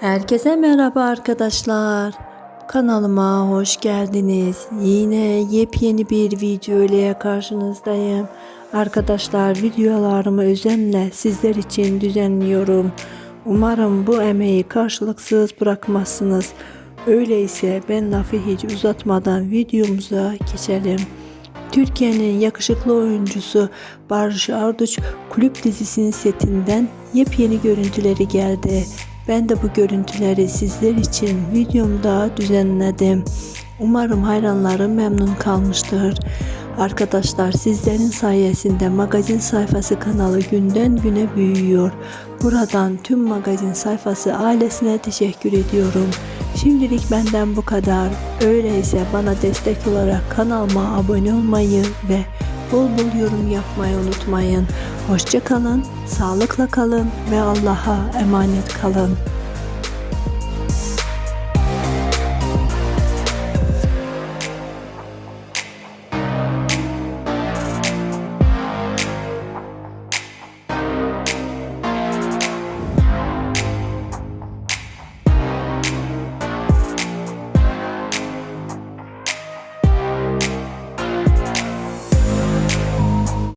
Herkese merhaba arkadaşlar. Kanalıma hoş geldiniz. Yine yepyeni bir video ile karşınızdayım. Arkadaşlar videolarımı özenle sizler için düzenliyorum. Umarım bu emeği karşılıksız bırakmazsınız. Öyleyse ben lafı hiç uzatmadan videomuza geçelim. Türkiye'nin yakışıklı oyuncusu Barış Arduç kulüp dizisinin setinden yepyeni görüntüleri geldi. Ben de bu görüntüleri sizler için videomda düzenledim. Umarım hayranlarım memnun kalmıştır. Arkadaşlar sizlerin sayesinde magazin sayfası kanalı günden güne büyüyor. Buradan tüm magazin sayfası ailesine teşekkür ediyorum. Şimdilik benden bu kadar. Öyleyse bana destek olarak kanalıma abone olmayı ve bol bol yorum yapmayı unutmayın. Hoşça kalın, sağlıkla kalın ve Allah'a emanet kalın.